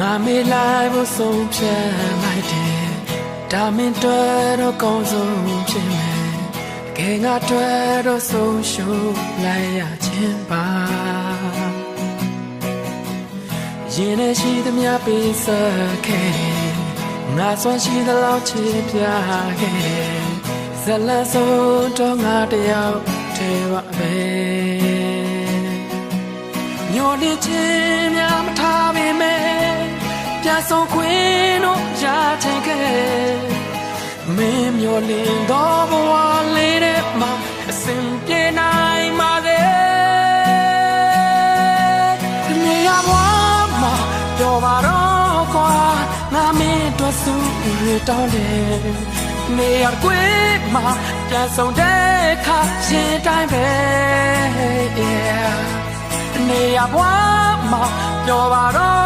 ငါမေးလိုက်ဖို့ဆုံးဖြတ်လိုက်တယ်ဒါမင်းတွေ့တော့ကောင်းဆုံးဖြစ်မယ်ကဲငါတွေ့တော့ဆုံးရှုံးလိုက်ရခြင်းပါရင်နဲ့ရှိသမျှပေးဆက်ခဲ့တယ်ငါစွမ်းရှိသလောက်ချစ်ပြခဲ့တယ်ဇလဆုံးတော့ငါတယောက်တည်းပါပဲညိုနေခြင်းများမထားပေမဲ့ ပြန်ဆုံးခွင့်တို့ရချင်ခဲ့မင်းမျိုးလင်းတော့ဘဝလေးတဲ့မှာအစဉ်ပြေနိုင်ပါစေနေရဘဝမှာပြောပါတော့ကွာငါမင်းတို့စုရတောင်းတယ်နေရကွေးမှာပြန်ဆုံးတဲ့ခါရှင်တိုင်းပဲ yeah နေရဘွားမှာပြောပါတော့